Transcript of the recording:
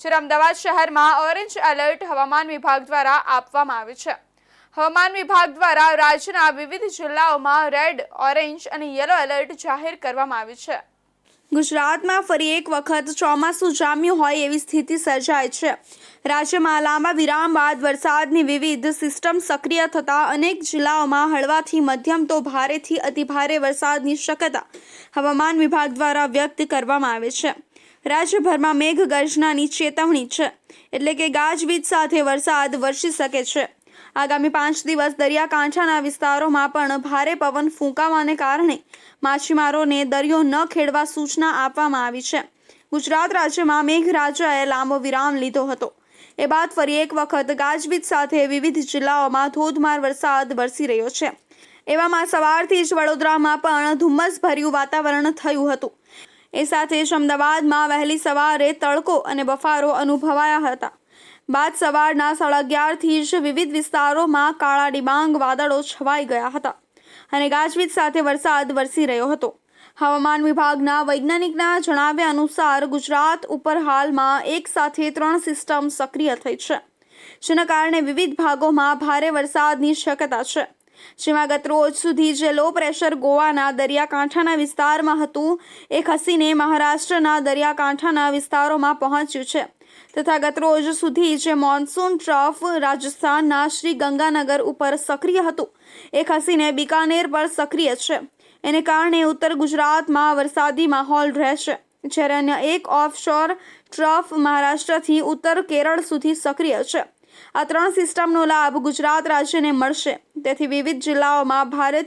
જ્યારે અમદાવાદ શહેરમાં orange alert હવામાન વિભાગ દ્વારા આપવામાં આવ્યું છે. હવામાન વિભાગ દ્વારા રાજ્યના વિવિધ જિલ્લાઓમાં રેડ, ઓરેન્જ અને યલો એલર્ટ જાહેર કરવામાં આવ્યું છે. ગુજરાતમાં ફરી એક વખત ચોમાસું જામ્યું હોય એવી સ્થિતિ સર્જાય છે. રાજ્યમાં લાંબા વિરામ બાદ વરસાદની વિવિધ સિસ્ટમ સક્રિય થતાં અનેક જિલ્લાઓમાં હળવાથી મધ્યમ તો ભારેથી અતિભારે વરસાદની શક્યતા હવામાન વિભાગ દ્વારા વ્યક્ત કરવામાં આવે છે. રાજ્યભરમાં મેઘગર્જનાની ચેતવણી છે. એટલે કે ગાજવીજ સાથે વરસાદ વરસી શકે છે. આગામી પાંચ દિવસ દરિયાકાંઠાના વિસ્તારોમાં પણ ભારે પવન ફૂંકાવાને કારણે માછીમારોને દરિયો ન ખેડવા સૂચના આપવામાં આવી છે. ગુજરાત રાજ્યમાં મેઘરાજાએ લાંબો વિરામ લીધો હતો. એ બાદ ફરી એક વખત ગાજવીજ સાથે વિવિધ જિલ્લાઓમાં ધોધમાર વરસાદ વરસી રહ્યો છે. એવામાં સવારથી જ વડોદરામાં પણ ધુમ્મસભર્યું વાતાવરણ થયું હતું. એ સાથે જ અમદાવાદમાં વહેલી સવારે તડકો અને બફારો અનુભવાયા હતા. બાદ સવારના સાડા અગિયારથી જ વિવિધ વિસ્તારોમાં કાળા ડિબાંગ વાદળો છવાઈ ગયા હતા અને ગાજવીજ સાથે વરસાદ વરસી રહ્યો હતો. હવામાન વિભાગના વૈજ્ઞાનિકના જણાવ્યા અનુસાર ગુજરાત ઉપર હાલમાં એક સાથે ત્રણ સિસ્ટમ સક્રિય થઈ છે, જેના કારણે વિવિધ ભાગોમાં ભારે વરસાદની શક્યતા છે. જેમાં ગત રોજ સુધી જે લો પ્રેશર ગોવાના દરિયાકાંઠાના વિસ્તારમાં હતું, એ ખસીને મહારાષ્ટ્રના દરિયાકાંઠાના વિસ્તારોમાં પહોંચ્યું છે. તથા ગત રોજ સુધી જે મોન્સૂન ટ્રફ રાજસ્થાનના શ્રી ગંગાનગર ઉપર સક્રિય હતું, એ ખસીને બિકાનેર પર સક્રિય છે. એને કારણે ઉત્તર ગુજરાતમાં વરસાદી માહોલ રહેશે, જ્યારે અન્ય એક ઓફશોર ટ્રફ મહારાષ્ટ્રથી ઉત્તર કેરળ સુધી સક્રિય છે. આ ત્રણ સિસ્ટમનો લાભ ગુજરાત રાજ્યને મળશે. તેથી વિવિધ જિલ્લાઓમાં ભારે